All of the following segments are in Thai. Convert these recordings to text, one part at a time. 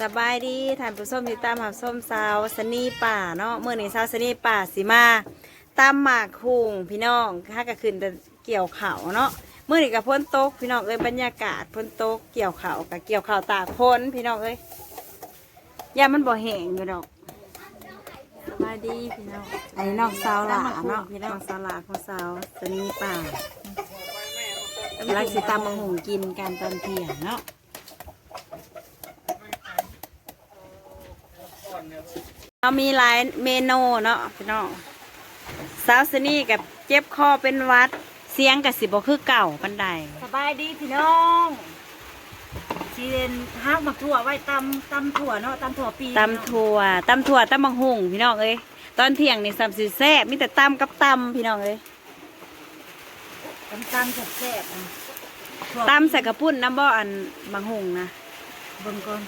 สบายดีท่านผู้ชมที่ตามหาส้มสาวสนีป่าเนาะเมื่อนี้สาวสนีป่าสิมาตามหมากคุงพี่น้องถ้าก็ขึ้นแต่เกี่ยวเขาเนาะเมื่อนี้กับพ้นโตกพี่น้องเอ้ยบรรยากาศพ้นโตกเกี่ยวเขากับเกี่ยวเขาตากพ้นพี่น้องเอ้ยยามันบ่แห้งอยู่ดอกสบายดีพี่น้องไอ้น้องสาวหลาเนาะพี่น้องสาวหลาของสาวสนีป่าลักสิตามมาหุงกินกันตอนเที่ยงเนาะ เรามีหลายเมนูเนาะพี่น้องสาวสนี่กับเจ็บคอเป็นหวัด เสียงกับสิบคือเก่าปันใดสบายดีพี่น้องชีเรนห้างหมักถั่วไว้ตำตำถั่วเนาะตำถั่วปีตำถั่วตำถั่วตำบังหุงพี่น้องเอ้ยตอนเที่ยงนี่สัมสิแซ่บมีแต่ตำกับตำพี่น้องเอ้ยตำตำแซ่บๆอะถั่วตำใส่กระปุ้นน้ำบ่ออันบังหุงนะเบิ่งก่อน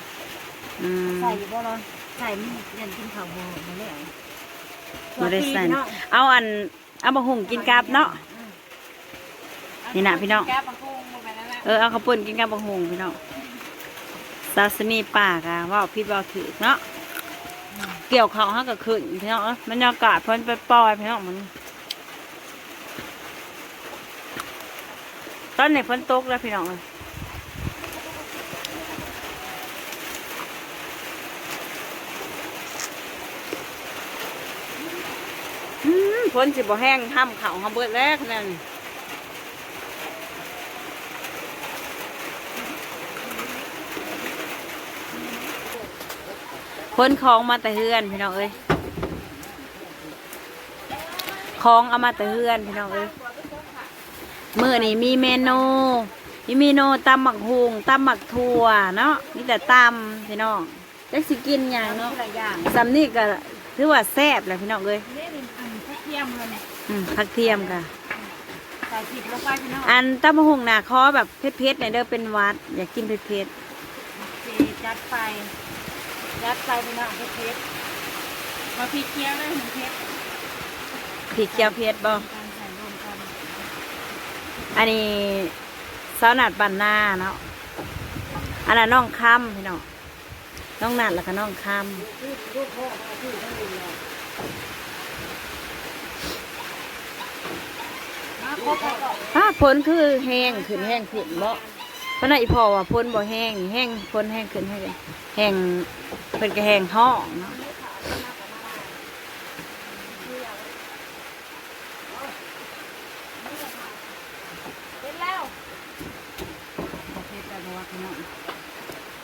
อืมใส่อยู่บ่ร้อน ใส่มันยันกินข้าวบ่มาแล้วถั่วบ่ได้ปีใส่พี่น้องเอาอันเอาบังหุงกินกับเนาะ นี่นะพี่น้อง เออเอากระปุ้นกินกับบังหุงพี่น้องสาวสนี่ปากอะว่าพี่เบาถือเนาะ เกี่ยวเขาห้ากับขึ้นพี่น้องเอ้ยบรรยากาศเพิ่นไปปล่อยพี่น้องมันตอนนี้ฝนตกแล้วพี่น้องเอ้ย อืมฝนสิบ่แห้งห้ำเขาห้ำเบิดแล้วนั่นคนของมาแต่เฮือนพี่น้องเอ้ยของเอามาแต่เฮือนพี่น้องเอ้ยมื้อนี้มีเมนูมีเมนูตำหมักหุงตำหมักถั่วเนาะมีแต่ตำพี่น้องจักสิกินหยังเนาะหลายอย่างสำนี่ก็ถือว่าแซ่บแหละพี่น้องเอ้ย มเลยเนี่ยอืมผักเทียมค่ะ ใส่ผิดลงไปพี่น้องอันตำมะฮุงนาคอแบบเผ็ดๆในอยเด้อเป็นหวัด อยากกินเผ็ดโอเคจัดไปจัดไปพี่น้องเพชรมาพริกเคี่ยวเลยเพชรๆพริกเจียวเผ็ดบ่การใส่รวมกันอันนี้ซาวนัดบันนาเนาะอันนั้นน้องค่ำพี่น้องน้องนัดแล้วก็น้องค่มาครบแล้วก็ำ ป้าพ้นคือแห้งขึ้นแห้งขึ้นบ่เพราะนั่นอีพอว่าพ้นบ่แห้งแห้งพ้นแห้งขึ้นแห้งแห้งเป็นกระแห้งท้องเนาะเป็นแล้วโอเคแต่บอกว่าพี่น้อง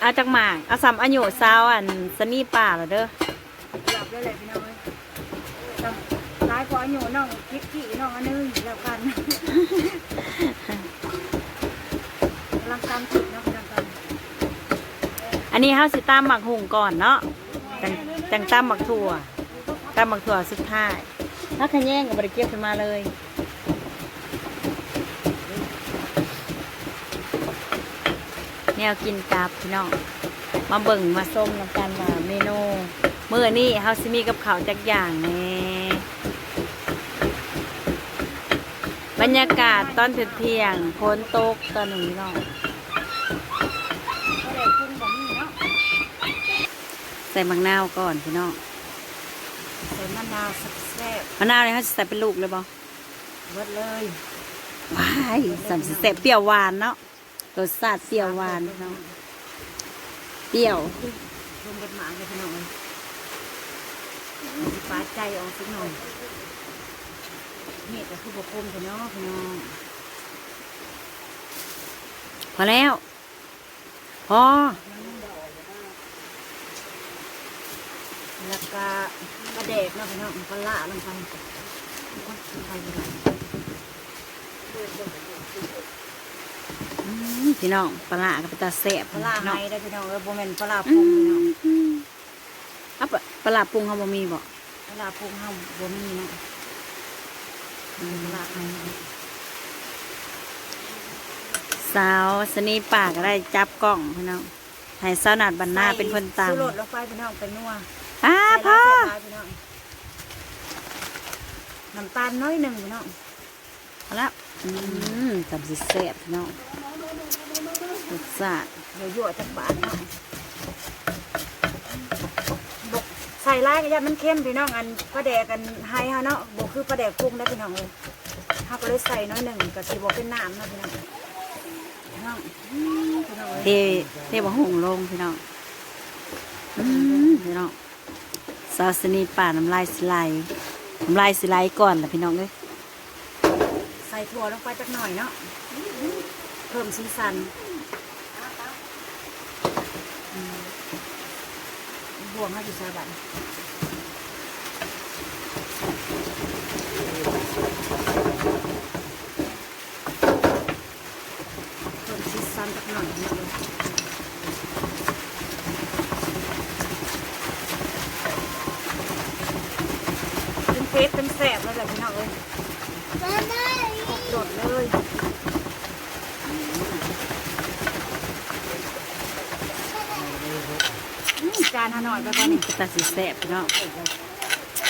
เอาจากหมากอาซ้ำอายุสาวอันสนี่ป่าเหรอเด้อเกือบได้เลยพี่น้องเอ้ยจำร้ายกว่า อยู่น้องคิกกี้น้องอันนึงแล้วกันกำลังตามติดเนาะกำลังตามอันนี้เฮาสิตามหมักหุงก่อนเนาะจังจังตามหมักถั่วตามหมักถั่วสุดท้ายถ้าขะแยงกับบริเก็บขึ้นมาเลยแนวกินกับพี่น้องมาเบิ่งมาส้มนำกันว่าเมนูเมื้อนี้เฮาสิมีกับข้าวจักอย่างแหน่ บรรยากาศตอนเที่ยงๆฝนตกตอนนี้เนาะก็เลยปรุงแบบนี้เนาะใส่มะนาวก่อนพี่น้องใส่มะนาวแซ่บมะนาวเนี่ยเขาจะใส่เป็นลูกเลยบ่ๆเบิดเลยว้ายสัมสิแสบเปรี้ยวหวานเนาะรสชาติเปรี้ยวหวานพี่น้องเปรี้ยวรวมกันหมาเลยพี่น้องเอ้ยปาดใจออกสักหน่อย นี่ก็คือบกคมพี่น้องพี่น้องพอแล้ว พอแล้วก็กระเดกเนาะพี่น้องปลาละลงไปลงไปพี่น้องอืมพี่น้องปลาร้ากับตาแสบปลาละเนาะไห้ได้พี่น้องเออโบแมนปลาละอืพุงพี่น้องมอืมเอาปะปลาร้าปรุงเขาบ่มีบ่ปลาละพุงเฮาบ่มีเนาะอืมปลาละไห้ สาวสนีปาก็ได้จับกล้องพี่น้องให้สาวนัดบรรณาเป็นคนตามซื้อรถไปพี่น้องเป็นนัวอ้าพ่อน้ำตาลน้อยหนึ่งพี่น้องเอาละอืมสัมสิแสบพี่น้องรสชาติเดี๋ยวยั่วจากบาทเนาะ ใส่ลายกระยามันเข้มพี่น้องอันปลาแดกกันไฮฮะเนาะบ่คือปลาแดกปรุงได้พี่น้องเลยเฮาก็เลยใส่น้อยหนึ่งก็สิบ่เป็นน้ำเนาะพี่น้องพี่น้องอืมพี่น้องเอ้ยเทเทบ่หุงลงพี่น้องอืมพี่น้องซาสนีป่าน้ำลายสไลด์น้ำลายสไลด์ก่อนล่ะพี่น้องเอ้ยใส่ถั่วลงไปจักหน่อยเนาะเพิ่มสีสันอืมบ วงให้อยู่ใส่บัตรเพิ่มสีสันจักหน่อยเนาะเป็นเฟสเป็นแสบแล้วแหละพี่น้องเอ้ยครบโดดเลยอืม จานหาหน่อยไปก่อนนี่ก็ตัดสิแซ่บพี่น้อง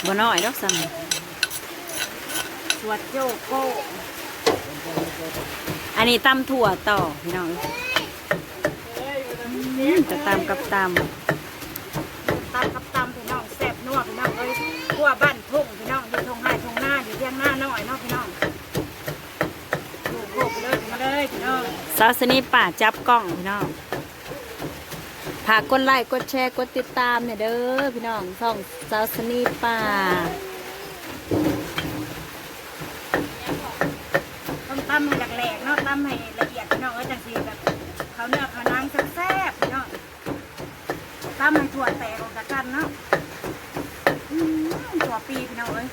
บ่น้อยดอกซ้สวดโยโก้ำอันนี้ตำถั่วต่อพี่น้องอืมจะตำกับตตำกับตำพี่น้องแซ่บนัวพี่น้องเอ้ยขั้วบ้านทุ่งพี่น้องอยู่ทงไห้ทงหน้าอยู่เที่ยงหน้าหน่อยเนาะพี่น้องโยโก้ไปเลยมาเลยพี่น้องำซาสนีป่าจับกล้องพี่น้อง ฝากกดไลค์กดแชร์กดติดตามเนี่ยเด้อพี่น้องช่องซาสนีป่าต้องตำให้แหลกๆเนาะตำให้ละเอียดพี่น้องเอ้ยจังสีแบบเขาเนื้อเขานางแซ่บๆพี่น้องตำให้ถั่วแตกออกจากกันเนาะอืมถั่วปีพี่น้องเอ้ย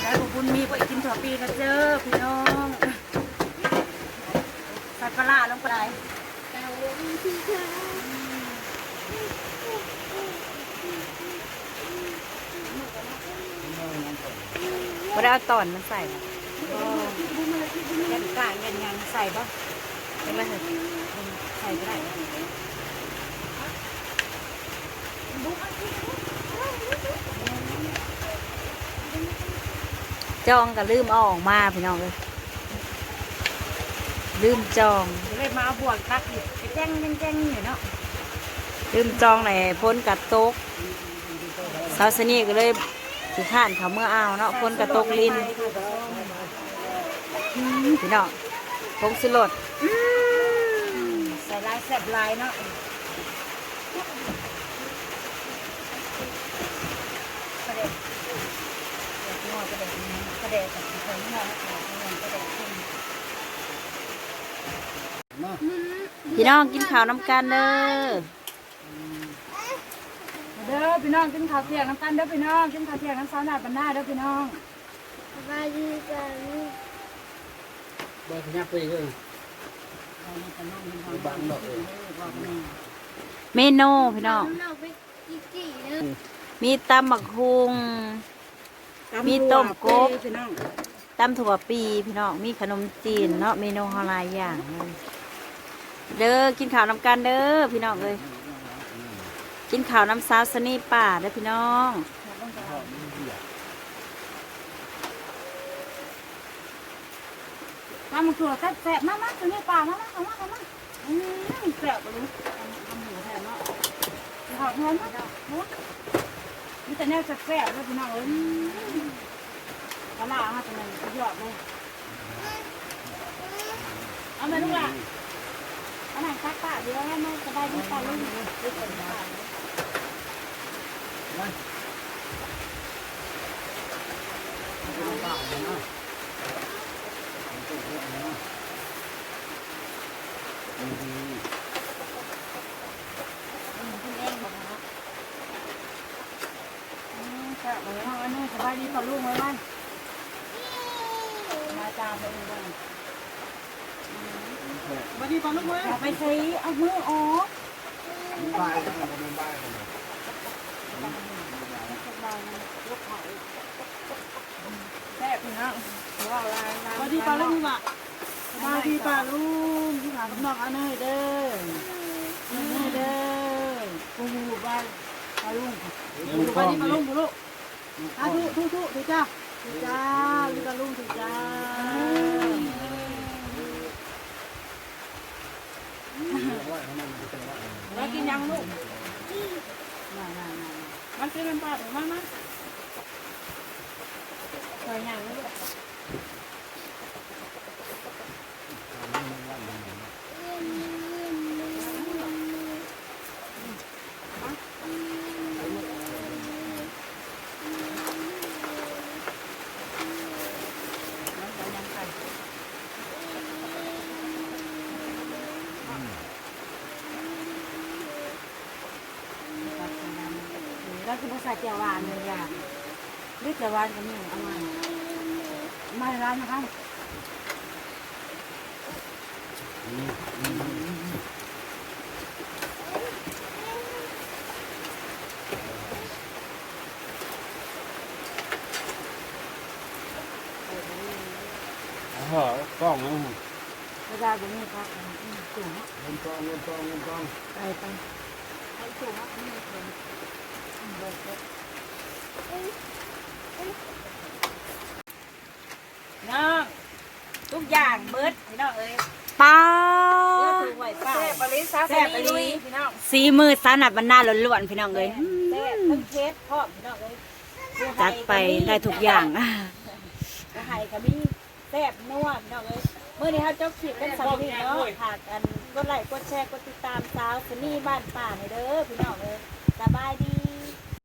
แล้วผมบุญมีไปกินถั่วปีนะเจอพี่น้อง ปลาร้าลงไปบ่ได้เอาตอนมันใส่หรอกเย็นกลางเย็นยังใส่ปะยังไม่เห็นใส่ก็ได้จองก็ลืมเอาออกมาพี่น้องเลย ลืมจองเดี๋ยวเลยมาเอาบวกตักอยู่ไปแจ้งแจ้งแจ้งอยู่เนาะลืมจองในพ้นกัดตกสาวสนีก็เลยสิข้านเขาเมื่อเอาเนาะพ้นกัดตกลินอืมพี่น้องพงสิรดใส่ลายแซ่บลายเนาะกระเด็ดกระเด็ดงอกระเด็ดกระเด็ดกับกระเด็ดงอกกระเด็ดขึ้น พี่น้องกินข้าวน้ำกันเด้อเด้อพี่น้องกินข้าวเที่ยงน้ำกันเด้อพี่น้องกินข้าวเที่ยงน้ำซาวหน้าบันหน้าเด้อพี่น้องมาดีกันบางทีไปเลยบางดอกเลยเมนูพี่น้องเราไปกี่กี่เนอะมีตำบักฮุงมีต้มกบพี่น้องตำถั่วปีพี่น้องมีขนมจีนเนาะเมนูฮอลายอย่างเลย เด้อกินข้าวน้ำกันเด้อพี่น้องเลยกินข้าวน้ำซาวสนี่ป่าเด้อพี่น้องมาหมูถั่วแซ่บๆมากๆตัวนี้ปลามาๆเอามาเอามาอืมแซ่บบ่รู้ทำหมูแทนเนาะหอมแทนเนาะหมูมีแต่แนวแซ่บๆเลยพี่น้องเอ้ยปลาล่ามาตัวนั้ยอดเลยเอาไปลูกหล่ะเอาหนังตักปะเดี๋ยวให้มันสบายดีปลาลูกแซ่บเลยเอาอันนี้สบายดีปลาลูกไหมบ้านมาจามไปเองบ้าง มาดีปลาลูกเว้ยอย่าไปใช้เอามือออกบ้านกันมันบ้านกันแซ่บพี่น้องถือว่าลายลายมาดีปลาลูกอะมาดีปลาลูกที่หาน้องอันนี้เด้อนี่เด้อกูบ้านปลาลูกมาดีปลาลูกบุลูกอะทุทุทุทุจ้าทุจ้าลูกปลาลูกทุจ้า แล้วกินยังลูกมามามามันกินมันปลาหรือมามาเคยยังลูก แล้วคือภาษาเจียวหวานเลยอะหรือเจียวหวานก็มีเอามามาร้านนะคะเออกล้องนะเวลาก็มีครับสูงเงินกล้องเงินกล้องเงินกล้องไปไปไปสูงอะมีคน น้องทุกอย่างเบิดพี่น้องเอ้ยป้าเลือถือไหวเปล่าแซ่บปริซาแซ่บไปลุยพี่น้องสีมือสานัดบรรณาล้วนๆพี่น้องเลยแซ่บทั้งเคสพร้อมพี่น้องเอ้ยจัดไปได้ทุกอย่างกระไห้ก็มีแซ่บนัวพี่น้องเอ้ยเมื่อนี้เขาจบคลิปกันสำหรับนี้เนาะฝากกันกดไลค์กดแชร์กดติดตามสาวสนี่บ้านป่าในอยเด้อพี่น้องเอ้ยสบายดี